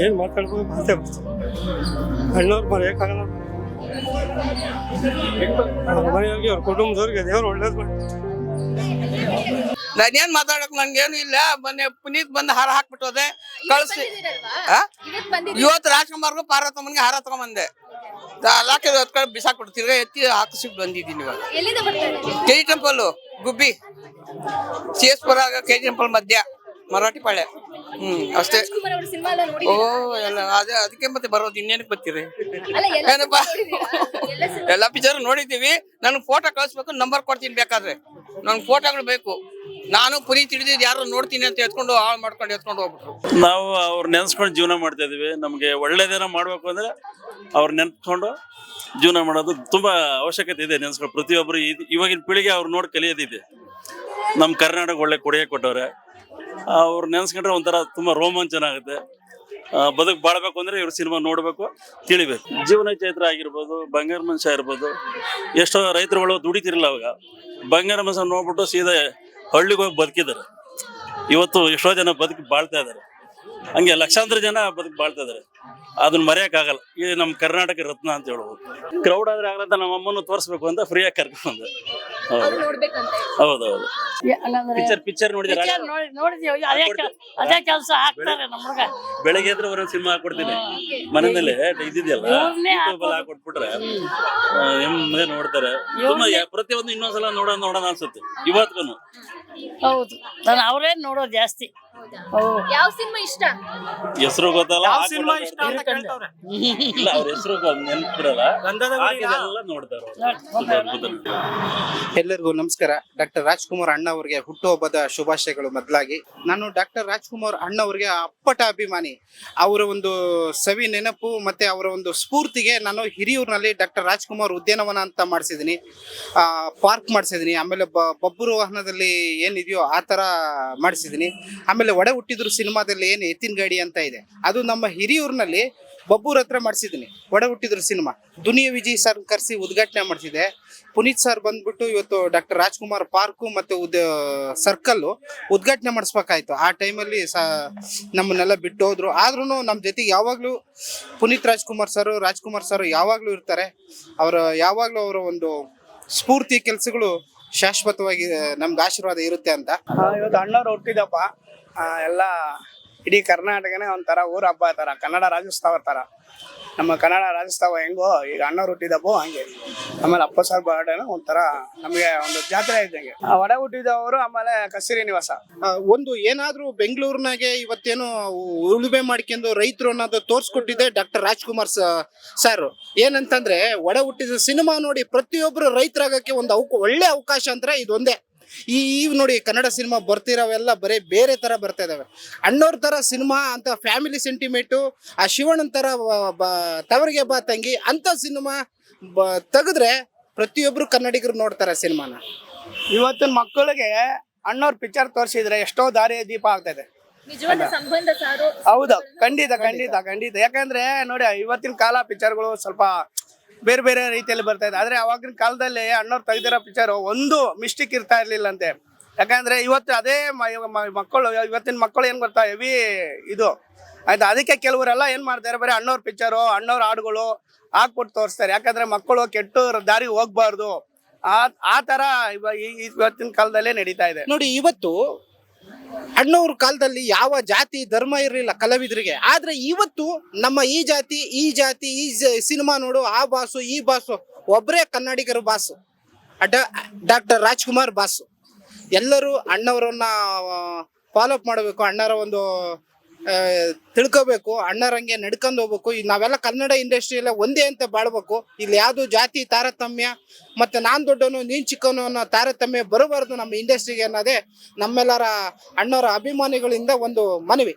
ಏನು ಮಾತಾಡ್ಬೋದು? ಮಾತೇ ಬರ್ತದೆ ಅಣ್ಣವ್ರು ಮರೆಯೋಕ್ಕಾಗಲ್ಲ ಅವ್ರ ಮನೆಯವ್ರಿಗೆ ಅವ್ರ ಕುಟುಂಬದವ್ರಿಗೆ ದೇವ್ರು ಒಳ್ಳೇದು ಮಾಡಿ ನಾನೇನ್ ಮಾತಾಡಕ್ ನನ್ಗೇನು ಇಲ್ಲ. ಮೊನ್ನೆ ಪುನೀತ್ ಬಂದು ಹಾರ ಹಾಕ್ಬಿಟ್ಟೋದೆ. ಕಳಿಸಿ? ಇವತ್ತು ರಾಜ್ಕುಮಾರ್ಗೂ ಪಾರ್ವತಮ್ಮನ್ಗೆ ಹಾರ ತಗೊಂಬಂದೆ. ಲಾಕೆ ಹೊತ್ಕೊಂಡು ಬಿಸಾಕ್ಬಿಟ್ಟು ತಿರ್ಗಾ ಎತ್ತಿ ಹಾಕಿಸಿ ಬಂದಿದ್ದೀನಿ ಇವಾಗ. ಎಲ್ಲಿಂದ ಬರ್ತಾರೆ K G temple Gubbi. C S Pura K G temple ಮಧ್ಯ ಮರಾಠಿ ಪಾಳ್ಯ. ಹ್ಮ್ ಅಷ್ಟೇ. ರಾಜ್ಕುಮಾರ್ ಅವ್ರ ಸಿನಿಮಾ ಎಲ್ಲ ನೋಡಿ ಓ ಎಲ್ಲ ಅದೇ ಅದಕ್ಕೆ ಮತ್ತೆ ಬರೋದು ಇನ್ನೇನಕ್ಕೆ ಬರ್ತೀರಿ ಅಲ್ಲ ಎಲ್ಲ ಏನಪ್ಪ? ನೋಡಿದೀರಾ? ಎಲ್ಲ ಸಿನಿಮಾ ಎಲ್ಲಾ ಪಿಕ್ಚರ್ ನೋಡಿದೀವಿ ನನ್ಗೆ ಫೋಟೋ ಕಳಿಸ್ಬೇಕು ನಂಬರ್ ಕೊಡ್ತೀನಿ ಬೇಕಾದ್ರೆ. ನನ್ಗೆ ಫೋಟೋಗಳು ಬೇಕು. ನಾನು ಪುರಿ ತಿಳಿದಿದ್ದು ಯಾರು ನೋಡ್ತೀನಿ ಅಂತ ಎತ್ಕೊಂಡು ಹಾಳು ಮಾಡ್ಕೊಂಡು ಎತ್ಕೊಂಡು ಹೋಗ್ಬಿಟ್ರು. ನಾವು ಅವ್ರ ನೆನ್ಸ್ಕೊಂಡು ಜೀವನ ಮಾಡ್ತಾ ಇದೀವಿ. ನಮಗೆ ಒಳ್ಳೇದೇನೋ ಮಾಡ್ಬೇಕು ಅಂದ್ರೆ ಅವ್ರ ನೆನ್ಸ್ಕೊಂಡು ಜೀವನ ಮಾಡೋದು ತುಂಬಾ ಅವಶ್ಯಕತೆ ಇದೆ ನೆನ್ಸ್ಕೊಂಡು ಪ್ರತಿಯೊಬ್ಬರು ಇದ್- ಇವಾಗಿನ ಪೀಳಿಗೆ ಅವ್ರು ನೋಡಿ ಕಲಿಯೋದಿದೆ. ನಮ್ಮ ಕರ್ನಾಟಕ ಒಳ್ಳೆ ಕೊಡುಗೆ ಕೊಟ್ಟವ್ರೆ. ಅವ್ರು ನೆನೆಸ್ಕೊಂಡ್ರೆ ಒಂಥರ ತುಂಬಾ ರೋಮಾಂಚನ ಆಗುತ್ತೆ ಬದುಕು ಬಾಳ್ಬೇಕು ಅಂದ್ರೆ ಇವ್ರ ಸಿನಿಮಾ ನೋಡಬೇಕು, ತಿಳಿಬೇಕು. ಜೀವನ ಚೈತ್ರ ಆಗಿರ್ಬೋದು, ಬಂಗಾರ ಮನುಷ್ಯ ಇರ್ಬೋದು ಎಷ್ಟೋ ರೈತರುಗಳು ದುಡಿತಿರಲಿಲ್ಲ ಅವಾಗ. ಬಂಗಾರ ಮನುಷ್ಯ ನೋಡ್ಬಿಟ್ಟು ಸೀದಾ ಹಳ್ಳಿಗೆ ಹೋಗಿ ಬದುಕಿದ್ದಾರೆ. ಇವತ್ತು ಎಷ್ಟೋ ಜನ ಬದುಕಿ ಬಾಳ್ತಾ ಇದ್ದಾರೆ. ಹಂಗೆ ಲಕ್ಷಾಂತರ ಜನ ಬದುಕಿ ಬಾಳ್ತಾ ಇದಾರೆ ಅದನ್ನ ಮರೆಯಕ್ಕಾಗಲ್ಲ ಇದು ನಮ್ಮ ಕರ್ನಾಟಕ ರತ್ನ ಅಂತ ಹೇಳ್ಬೋದು. ಕ್ರೌಡ್ ಆದ್ರೆ ಆಗಲ್ಲ ನಮ್ಮ ಅಮ್ಮನ್ನು ತೋರಿಸ್ಬೇಕು ಅಂತ ಫ್ರೀಯಾಗಿ ಕರ್ಕೊಂಡು ಅವ್ರು ನೋಡ್ಬೇಕಂತ. ಹೌದೌದು. ಪಿಕ್ಚರ್ ಪಿಕ್ಚರ್ ನೋಡಿದ್ರೆ? ಅದೇ ಕೆಲಸ ಹಾಕ್ತಾರೆ ಹುಡುಗ. ಬೆಳಗ್ಗೆ ಎದ್ರೆ ಒಂದೊಂದು ಸಿನಿಮಾ ಹಾಕೊಡ್ತೀನಿ. ಮನೆಯಲ್ಲಿ ಇದ್ದಿದ್ಯಲ್ಲ ಇವ್ರ್ನೇ ಯೂಟ್ಯೂಬ್ ಅಲ್ಲಿ ಹಾಕೊಟ್ಬಿಟ್ರೆ ಮುಂದೆ ನೋಡ್ತಾರೆ. ತುಂಬಾ ಪ್ರತಿಯೊಂದು ಇನ್ನೊಂದ್ಸಲ ನೋಡೋಣ ನೋಡೋಣ ಅನ್ಸುತ್ತೆ. ಇವತ್ತಿಗೂ ಹೌದು. ನಾನು ಅವರೇ ನೋಡೋದು ಜಾಸ್ತಿ. ಯಾವ ಸಿನಿಮಾ ಇಷ್ಟ? ಹೆಸರು ಗೊತ್ತಲ್ಲ? ಯಾವ ಸಿನಿಮಾ ಇಷ್ಟ ಅಂತ ಕೇಳ್ತಾವ್ರೆ. ಇಲ್ಲ ಅವ್ರ ಹೆಸರು ನೆನ್ಪಿರಲ್ಲ. ಗಂಧದಲ್ಲ ನೋಡ್ತಾರೆ. ಎಲ್ಲರಿಗೂ ನಮಸ್ಕಾರ. ಡಾಕ್ಟರ್ ರಾಜ್ಕುಮಾರ್ ಅಣ್ಣ ಅವರಿಗೆ ಹುಟ್ಟುಹಬ್ಬದ ಶುಭಾಶಯಗಳು ಮೊದಲಾಗಿ. ನಾನು ಡಾಕ್ಟರ್ ರಾಜ್ಕುಮಾರ್ ಅಣ್ಣ ಅವರಿಗೆ ಅಪ್ಪಟ ಅಭಿಮಾನಿ. ಅವರ ಒಂದು ಸವಿ ನೆನಪು ಮತ್ತೆ ಅವರ ಒಂದು ಸ್ಫೂರ್ತಿಗೆ ನಾನು ಹಿರಿಯೂರಿನಲ್ಲಿ ಡಾಕ್ಟರ್ ರಾಜ್ಕುಮಾರ್ ಉದ್ಯಾನವನ ಅಂತ ಮಾಡಿಸಿದ್ದೀನಿ. ಪಾರ್ಕ್ ಮಾಡಿಸಿದ್ದೀನಿ. ಆಮೇಲೆ ಬಬ್ಬರು ವಾಹನದಲ್ಲಿ ಏನಿದೆಯೋ ಆ ಥರ ಮಾಡಿಸಿದ್ದೀನಿ. ಆಮೇಲೆ ಒಡೆ ಹುಟ್ಟಿದ್ರು ಸಿನಿಮಾದಲ್ಲಿ ಏನು ಎತ್ತಿನ ಗಾಡಿ ಅಂತ ಇದೆ. ಅದು ನಮ್ಮ ಹಿರಿಯೂರಿನಲ್ಲಿ ಬಬ್ಬೂರ್ ಹತ್ರ ಮಾಡಿಸಿದ್ದೀನಿ. ಒಡೆ ಹುಟ್ಟಿದ್ರು ಸಿನಿಮಾ. ದುನಿಯಾ ವಿಜಯ್ ಸರ್ ಕರೆಸಿ ಉದ್ಘಾಟನೆ ಮಾಡಿಸಿದೆ. ಪುನೀತ್ ಸರ್ ಬಂದ್ಬಿಟ್ಟು ಇವತ್ತು ಡಾಕ್ಟರ್ ರಾಜ್ಕುಮಾರ್ ಪಾರ್ಕು ಮತ್ತು ಉದ್ ಸರ್ಕಲ್ಲು ಉದ್ಘಾಟನೆ ಮಾಡಿಸ್ಬೇಕಾಯ್ತು. ಆ ಟೈಮಲ್ಲಿ ಸ ನಮ್ಮನ್ನೆಲ್ಲ ಬಿಟ್ಟು ಹೋದ್ರು ಆದ್ರೂ ನಮ್ಮ ಜೊತೆಗೆ ಯಾವಾಗಲೂ ಪುನೀತ್ ರಾಜ್ಕುಮಾರ್ ಸರ್ ರಾಜ್ಕುಮಾರ್ ಸರ್ ಯಾವಾಗಲೂ ಇರ್ತಾರೆ. ಅವರ ಯಾವಾಗಲೂ ಅವರ ಒಂದು ಸ್ಫೂರ್ತಿ ಕೆಲಸಗಳು ಶಾಶ್ವತವಾಗಿ, ನಮ್ಗೆ ಆಶೀರ್ವಾದ ಇರುತ್ತೆ ಅಂತ. ಇವತ್ತು ಅಣ್ಣವ್ರು ಹುಟ್ಟಿದಪ್ಪ ಎಲ್ಲ ಇಡೀ ಕರ್ನಾಟಕನೇ ಒಂಥರ ಊರ ಹಬ್ಬ ಥರ ಕನ್ನಡ ರಾಜ್ಯೋತ್ಸವ ಥರ ನಮ್ಮ ಕನ್ನಡ ರಾಜ್ಯೋತ್ಸವ ಹೆಂಗೋ, ಈಗ ಅಣ್ಣವ್ರು ಹುಟ್ಟಿದಬ್ಬು ಹಂಗೆ. ಆಮೇಲೆ ಅಪ್ಪ ಸರ್ ಬರ್ಡೇನ ಒಂಥರ ನಮಗೆ ಒಂದು ಜಾತ್ರೆ ಇದ್ದಂಗೆ. ಒಡ ಹುಟ್ಟಿದವರು ಆಮೇಲೆ ಕಸಿರಿ ನಿವಾಸ. ಒಂದು ಏನಾದ್ರೂ ಬೆಂಗಳೂರಿನಾಗೆ ಇವತ್ತೇನು ಉಳುಮೆ ಮಾಡ್ಕೊಂಡು ರೈತರು ಅನ್ನೋದು ತೋರಿಸ್ಕೊಟ್ಟಿದ್ದೆ ಡಾಕ್ಟರ್ ರಾಜ್ಕುಮಾರ್ ಸರ್ ಏನಂತಂದ್ರೆ ಒಡ ಹುಟ್ಟಿದ ಸಿನಿಮಾ ನೋಡಿ ಪ್ರತಿಯೊಬ್ಬರು ರೈತರಾಗಕ್ಕೆ ಒಂದು ಒಳ್ಳೆ ಅವಕಾಶ ಅಂದ್ರೆ ಇದೊಂದೇ. ಈ ಈ ನೋಡಿ ಕನ್ನಡ ಸಿನಿಮಾ ಬರ್ತಿರೋವೆಲ್ಲ ಬರೀ ಬೇರೆ ತರ ಬರ್ತಾ ಇದ್ದಾವೆ ಅಣ್ಣವ್ರ ತರ ಸಿನಿಮಾ ಅಂತ ಫ್ಯಾಮಿಲಿ ಸೆಂಟಿಮೆಂಟು ಆ ಶಿವಣ್ಣನ ಥರ ತವರಿಗೆ ಬಾ ತಂಗಿ ಅಂತ ಸಿನಿಮಾ ಬ ತೆಗೆದ್ರೆ ಪ್ರತಿಯೊಬ್ಬರು ಕನ್ನಡಿಗರು ನೋಡ್ತಾರೆ ಸಿನಿಮಾನ. ಇವತ್ತಿನ ಮಕ್ಕಳಿಗೆ ಅಣ್ಣವ್ರ ಪಿಕ್ಚರ್ ತೋರಿಸಿದ್ರೆ ಎಷ್ಟೋ ದಾರಿ ದೀಪ ಆಗ್ತದೆ. ನಿಜವಾದ ಸಂಬಂಧ ಸಾರು? ಹೌದು. ಖಂಡಿತ ಖಂಡಿತ. ಖಂಡಿತ ಯಾಕಂದ್ರೆ ನೋಡಿ ಇವತ್ತಿನ ಕಾಲ ಪಿಕ್ಚರ್ಗಳು ಸ್ವಲ್ಪ ಬೇರೆ ಬೇರೆ ರೀತಿಯಲ್ಲಿ ಬರ್ತಾ ಇದೆ. ಆದ್ರೆ ಅವಾಗಿನ ಕಾಲದಲ್ಲಿ ಅಣ್ಣವ್ರು ತೆಗೆದಿರೋ ಪಿಕ್ಚರ್ ಒಂದು ಮಿಸ್ಟೇಕ್ ಇರ್ತಾ ಇರಲಿಲ್ಲ ಅಂತೆ ಯಾಕಂದ್ರೆ ಇವತ್ತು ಅದೇ ಮಕ್ಕಳು, ಇವತ್ತಿನ ಮಕ್ಕಳು ಏನ್ ಬರ್ತಾ ಹೆವಿ ಇದು. ಆಯ್ತಾ, ಅದಕ್ಕೆ ಕೆಲವರೆಲ್ಲ ಏನ್ ಮಾಡ್ತಾರೆ ಬರೀ ಅಣ್ಣವ್ರ ಪಿಕ್ಚರು ಅಣ್ಣವ್ರ ಹಾಡುಗಳು ಹಾಕ್ಬಿಟ್ಟು ತೋರಿಸ್ತಾರೆ. ಯಾಕಂದ್ರೆ ಮಕ್ಕಳು ಕೆಟ್ಟು ದಾರಿ ಹೋಗ್ಬಾರ್ದು. ಆ ಆ ಈ- ಇವತ್ತಿನ ಕಾಲದಲ್ಲೇ ನಡೀತಾ ಇದೆ. ನೋಡಿ, ಇವತ್ತು ಅಣ್ಣವ್ರ ಕಾಲದಲ್ಲಿ ಯಾವ ಜಾತಿ ಧರ್ಮ ಇರಲಿಲ್ಲ ಕಲಾವಿದರಿಗೆ. ಆದ್ರೆ ಇವತ್ತು ನಮ್ಮ ಈ ಜಾತಿ ಈ ಜಾತಿ, ಈ ಸಿನಿಮಾ ನೋಡು, ಆ ಬಾಸು, ಈ ಬಾಸು ಒಬ್ಬರೇ ಕನ್ನಡಿಗರ ಬಾಸು. Doctor Rajkumar boss. ಎಲ್ಲರೂ ಅಣ್ಣವರನ್ನ ಫಾಲೋ ಅಪ್ ಮಾಡಬೇಕು, ಅಣ್ಣರ ಒಂದು ತಿಳ್ಕೋಬೇಕು, ಅಣ್ಣರಂಗೆ ನಡ್ಕೊಂಡು ಹೋಗ್ಬೇಕು. ಈಗ ನಾವೆಲ್ಲ ಕನ್ನಡ ಇಂಡಸ್ಟ್ರಿಯಲ್ಲ ಒಂದೇ ಅಂತ ಬಾಳ್ಬೇಕು. ಇಲ್ಲಿ ಯಾವುದು ಜಾತಿ, ತಾರತಮ್ಯ, ಮತ್ತೆ ನಾನ್ ದೊಡ್ಡನು ನೀನು ಚಿಕ್ಕನು ಅನ್ನೋ ತಾರತಮ್ಯ ಬರಬಾರ್ದು ನಮ್ಮ ಇಂಡಸ್ಟ್ರಿಗೆ ಅನ್ನೋದೇ ನಮ್ಮೆಲ್ಲರ ಅಣ್ಣರ ಅಭಿಮಾನಿಗಳಿಂದ ಒಂದು ಮನವಿ.